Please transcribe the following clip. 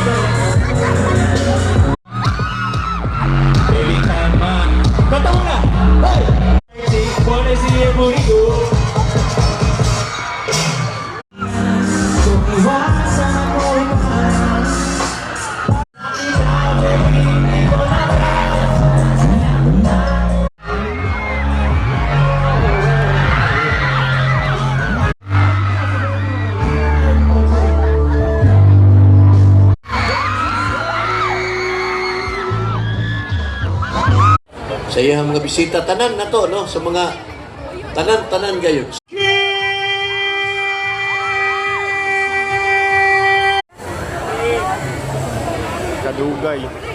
Baby, come on. Kanta na! Hey! Wanna see your booty go? Sa iyang mga bisita, tanan na to, no? Sa mga tanan-tanan gayon. Kadugay.